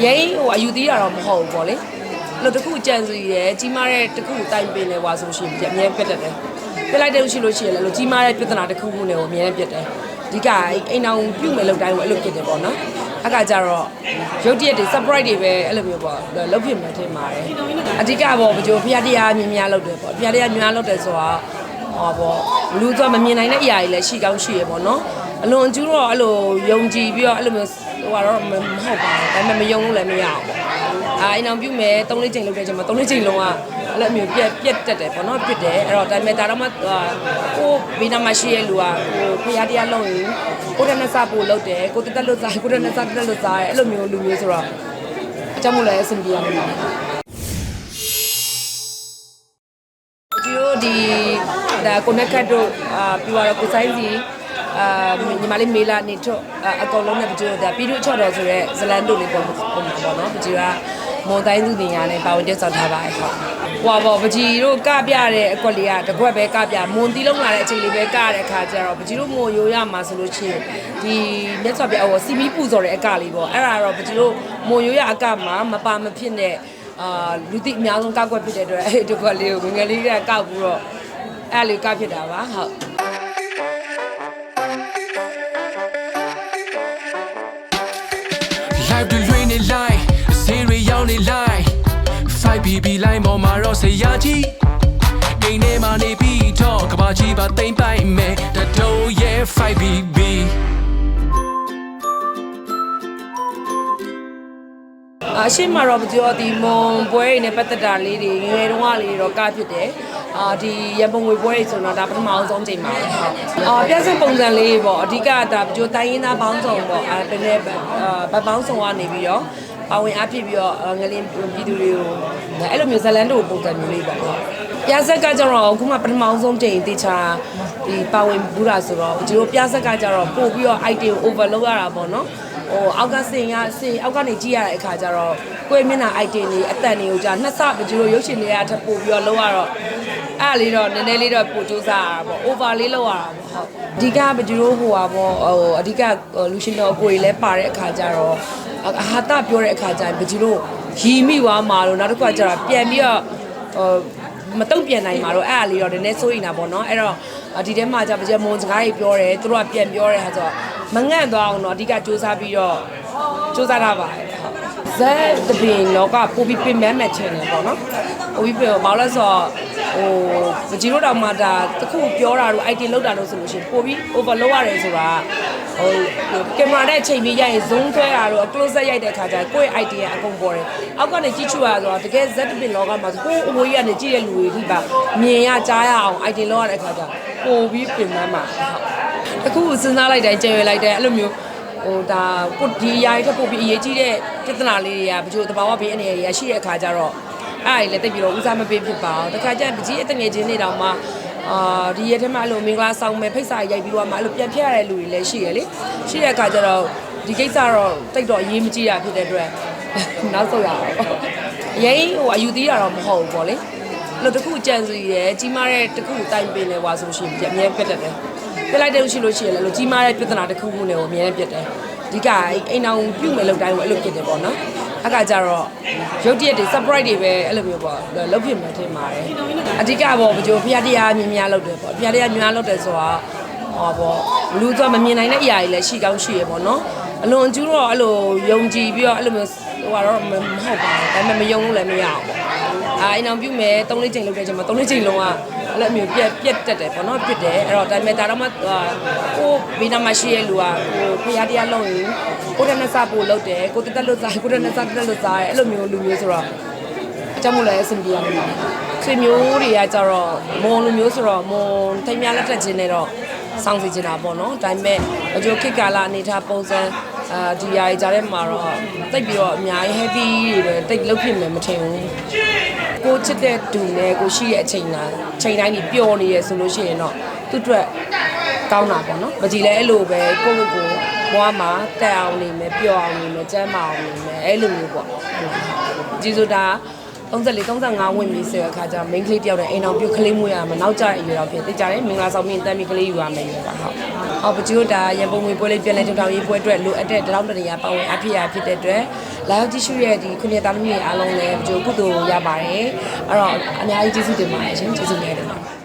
အရင်ဟိုအယူသေးတာတော့မဟုတ်ဘူးပေါ့လေအဲ့လိုတစ်ခုကြံစီရယ်ကြီးမားတဲ့တစ်ခုတိုင်ပင်လဲွာဆိုရှင်အများပြတ်တတ်တယ်ပြတ်လိုက်တဲ့လို့ရှိလို့ရှိရင်လည်းအဲ့လိုကြီးမားတဲ့ပြဿနာတစ်ခုခုနဲ့ကိုအများပြတ်တယ်အဓိကအိမ်အောင်ပြုတ်မယ်လို့တိုင်းကိုအဲ့လိုဖြစ်တယ်ပေါ့နော်အခါကျတော့ရုပ်တရက်တွေ surprise တွေပဲအဲ့လိုမျိုးပေါ့လုပ်ဖြစ်မှထင်ပါတယ်အဓိကပေါ့ဘကြိုဖျားတရားမြင်များလုပ်တယ်ပေါ့ဖျားတရားများလုပ်တယ်ဆိုတာဟောပေါ့လူကမမြင်နိုင်တဲ့အရာတွေလည်းရှိကောင်းရှိရပေါ့နော်အလွန်အကျူးတော့အဲ့လိုယုံကြည်ပြီးတော့အဲ့လိုမျိုး ဟိုကတော့မဟုတ်ပါဘူးဒါပေမဲ့မယုံလို့လည်းမရအောင်ပေါ့အာအိမ်အောင်ပြုမယ်၃လေးချိန်လုပ်တဲ့ချိန်မှာ၃လေးချိန်လုံးကအဲ့လိုမျိုးပြက်ပြက်တက်တယ်ပေါ့နော်ပြက်တယ်အဲ့တော့ဒါပေမဲ့ဒါတော့မှကိုဘေးနားမှာရှိရဲ့လူကကိုဖျားတရားလုပ်ရင်ကိုတနက်စပို့လုပ်တယ်ကိုတက်တက်လို့စားကိုတနက်စတက်တက်လို့စားအဲ့လိုမျိုးလူမျိုးဆိုတော့အကြောင်းမို့လဲအဆင်ပြေရတယ်ဒီတို့ဒီဒါကိုနက်ကတ်တို့အာပြီးတော့ကိုဆိုင်စီ အာညီမလေးမေလာနေတော့အကောင်လုံးနဲ့ဒီတို့ဒါပြီးတော့ချော့တော်ဆိုရဲဇလန်တို့လေးပုံပုံပေါ့နော်ဒီကမွန်တိုင်းသူနေရာနဲ့ပါဝင်တက်ဆောင်ထားပါတယ်ဟုတ်ဟွာပေါ့ပကြီးတို့ကပြတဲ့အကွက်လေးကတကွက်ပဲကပြမွန်တီးလုံးလာတဲ့အချိန်လေးပဲကတဲ့အခါကျတော့ပကြီးတို့မွန်ရိုးရမှာဆိုလို့ရှိရင်ဒီမြတ်စွာဘုရားဟောစီမီပူဇော်တဲ့အကလေးပေါ့အဲ့ဒါတော့ပကြီးတို့မွန်ရိုးရအကမှာမပါမဖြစ်နဲ့အာလူတိအများဆုံးကောက်ွက်ဖြစ်တဲ့အတွက်အဲ့ဒီကွက်လေးကိုငငယ်လေးကကောက်ပြီးတော့အဲ့လေးကောက်ဖြစ်တာပါဟုတ် live တွေလွှင့်နေ line အစင်းတွေရောက်နေ line 5BB line ပေါ်မှာတော့ဆရာကြီးအိမ်ထဲမှာနေပြီးတော့ကဘာကြီးပါတိမ့်ပိုင်မယ်တတိုးရဲ့ 5BB အရှိမတော့မပြောဒီမွန်ပွဲတွေနဲ့ပတ်သက်တာလေးတွေငယ်ငယ်တုန်းကလေးတွေတော့ကဖြစ်တယ် အာဒီရန်ပုံငွေပွဲတွေဆိုတော့ဒါပထမအောင်ဆုံးချိန်ပါပဲဟုတ်အာပြဿနာပုံစံလေးပေါ့အဓိကဒါကြိုတိုင်းရင်းသားပေါင်းစုံပေါ့အဲဘယ်နဲ့ဗတ်ပေါင်းစုံကနေပြီးတော့ပါဝင်အဖြစ်ပြီးတော့ငလင်းပြည်သူတွေကိုအဲ့လိုမျိုးဇလန်တို့ပုံစံမျိုးလေးပေါ့ဟုတ်ပြဆက်ကကျတော့အခုမှပထမအောင်ဆုံးချိန်တေချာဒီပါဝင်ဘူးတာဆိုတော့ဒီလိုပြဆက်ကကျတော့ပို့ပြီးတော့ item overload ရတာပေါ့နော်ဟိုအောက်ကစင်ရစင်အောက်ကနေကြည့်ရတဲ့အခါကျတော့ ကိုယ့်မျက်နှာ item တွေအတန်တွေကိုကြာနှစ်ဆပကြိုရုပ်ရှင်တွေကထပ်ပို့ပြီးတော့လုံးရတော့အဲ့လေးတော့နည်းနည်းလေးတော့ပို့စူးစမ်းရတာပေါ့ over လေးလောက်ရတာပေါ့ဟုတ်အဓိကပကြိုဟိုပါပေါ့ဟိုအဓိကလူရှင်တော်ကိုတွေလည်းပါတဲ့အခါကျတော့အဟာတပြောတဲ့အခါကျရင်ပကြိုရီမိသွားမှာလို့နောက်တစ်ခါကျတော့ပြန်ပြီးတော့ဟိုမတုံ့ပြန်နိုင်မှာတော့အဲ့အလေးတော့နည်းနည်းစိုးရိမ်တာပေါ့နော်အဲ့တော့ဒီထဲမှာじゃပကြမွန်စကားကြီးပြောတယ်သူတို့ကပြန်ပြောတဲ့ဟာဆိုတော့မငန့်သွားအောင်တော့အဓိကစူးစမ်းပြီးတော့စူးစမ်းထားပါတယ် ဇက်တပင်လောကပိုပြီးပြင်မဲ့မဲ့ channel ပေါ့နော်ပိုပြီးပြင်ဘာလို့လဲဆိုတော့ဟိုပကြီးတို့တောင်မှဒါတခုပြောတာတို့ IT လောက်တာလို့ဆိုလို့ရှိရင်ပိုပြီး overload ရတယ်ဆိုတာဟိုကင်မရာနဲ့ချိန်ပြီးရိုက်ရင် zoom ဆွဲတာတို့ close up ရိုက်တဲ့အခါကျရင်ကိုယ့်ရဲ့ IT ကအကုန်ပေါ်တယ်အောက်ကနေကြည့်ချူရဆိုတော့တကယ်ဇက်တပင်လောကမှာဆိုကိုယ်အဝေးကြီးကနေကြည့်တဲ့လူတွေဒီပါမြင်ရကြားရအောင် IT လောက်ရတဲ့အခါကျပိုပြီးပြင်မဲ့မှာဟုတ်တခုစဉ်းစားလိုက်တိုင်းကြံရွယ်လိုက်တိုင်းအဲ့လိုမျိုး ဟိုဒါကိုဒီအရာတွေထပ်ပို့ပြီးအရေးကြီးတဲ့ပြဿနာလေးတွေကဘယ်လိုတဘာဝဘေးအနေနဲ့ရရှိတဲ့အခါကျတော့အဲ့ဒါလည်းတိတ်ပြီးတော့ဦးစားမပေးဖြစ်ပါဘူးတခါကျရင်ပကြီးအတငယ်ချင်းတွေတောင်မှအာဒီရက်ထဲမှာအဲ့လိုမင်္ဂလာဆောင်မယ်ဖိတ်စာရိုက်ပြီးတော့မှအဲ့လိုပြန်ဖြတ်ရတဲ့လူတွေလည်းရှိရလေရှိတဲ့အခါကျတော့ဒီကိစ္စတော့တိတ်တော့အရေးမကြီးတာဖြစ်တဲ့အတွက်နောက်ဆုံးရအောင်အရင်ဟိုအယူသေးတာတော့မဟုတ်ဘူးပေါ့လေအဲ့လိုတစ်ခုကြံစီရယ်ကြီးမားတဲ့တစ်ခုတိုင်ပင်လဲွာဆိုရှင်အများပြတ်တတ်တယ် ပြလိုက်တဲ့လို့ရှိလို့ရှိရင်လည်းကြီးမားတဲ့ပြဿနာတစ်ခုခုနဲ့ကိုအများပြတ်တယ်အဓိကအိမ်အောင်ပြုတ်မယ်လို့တိုင်းကိုအဲ့လိုဖြစ်တယ်ပေါ့နော်အခါကျတော့ရုပ်တရက်တွေ surprise တွေပဲအဲ့လိုမျိုးပေါ့လုပ်ဖြစ်မှထင်ပါတယ်အဓိကပေါ့ဘကြိုဖျားတရားမြင်များလုပ်တယ်ပေါ့ဖျားတရားများလုပ်တယ်ဆိုတာဟောပေါ့လူကမမြင်နိုင်တဲ့အရာတွေလည်းရှိကောင်းရှိရပေါ့နော်အလွန်အကျူးတော့အဲ့လိုယုံကြည်ပြီးတော့အဲ့လိုမျိုးဟိုကတော့မဟုတ်ပါဘူးဒါပေမဲ့မယုံလို့လည်းမရအောင်ပေါ့အာအိမ်အောင်ပြုမယ်၃လေးချိန်လုပ်တဲ့ချိန်မှာ၃လေးချိန်လုံးက အဲ့လိုမျိုးပြက်ပြက်တက်တယ်ပေါ့နော်ပြက်တယ်အဲ့တော့ဒါပေမဲ့ဒါတော့မှကိုဘေးနားမှာရှိရဲ့လူကကိုဖျားတရားလုပ်ရင်ကိုတနက်စပို့လုပ်တယ်ကိုတက်တက်လို့စားကိုတနက်စတက်တက်လို့စားအဲ့လိုမျိုးလူမျိုးဆိုတော့အကြောင်းမို့လဲအဆင်ပြေရတယ်ဆွေမျိုးတွေကကြတော့မွန်လူမျိုးဆိုတော့မွန်ထိမ်းများလက်ထက်ချင်းနဲ့တော့စောင့်စီချင်တာပေါ့နော်ဒါပေမဲ့အကျိုးခေတ်ကာလအနေထားပုံစံအာဒီຢာကြီးကြားထဲမှာတော့တိတ်ပြီးတော့အများကြီး heavy တွေပဲတိတ်လုတ်ဖြစ်မယ်မထင်ဘူးကို ချစ်တဲ့ဒူနဲ့ကိုရှိတဲ့အချိန်တိုင်းချိန်တိုင်းကြီးပျော်နေရဆိုလို့ရှိရင်တော့သူ့အတွက်ကောင်းတာပေါ့နော်မကြည်လဲအဲ့လိုပဲကိုယ့်ကိုယ်ကိုဘွားမှာတက်အောင်နေမယ်ပျော်အောင်နေမယ်ကျမ်းမာအောင်နေမယ်အဲ့လိုမျိုးပေါ့ကျေးဇူးတာ34 35ဝင်ပြီဆိုတဲ့အခါကျ main ကလေးတယောက်နဲ့အိမ်အောင်ပြုတ်ကလေးမွေးရမှာနောက်ကျတဲ့အရွယ်တော့ဖြစ်သိကြတယ်မင်္ဂလာဆောင်မြင့်တမ်းပြီးကလေးယူရမယ်ရွယ်ပါဟုတ်ဟောပကျိုးတာရန်ပုံငွေပွဲလေးပြန်လဲထုတ်ထောင်ရေးပွဲအတွက်လိုအပ်တဲ့တောင်းတရာပါဝင်အဖြစ်ရဖြစ်တဲ့အတွက်လာရောက်ကြည့်ရှုရဲ့ဒီခုနှစ်သားသမီးတွေအားလုံးလည်းကြိုကုသိုလ်ရပါတယ်အဲ့တော့အများကြီးကျေးဇူးတင်ပါတယ်ရှင်ကျေးဇူးများတင်ပါတယ်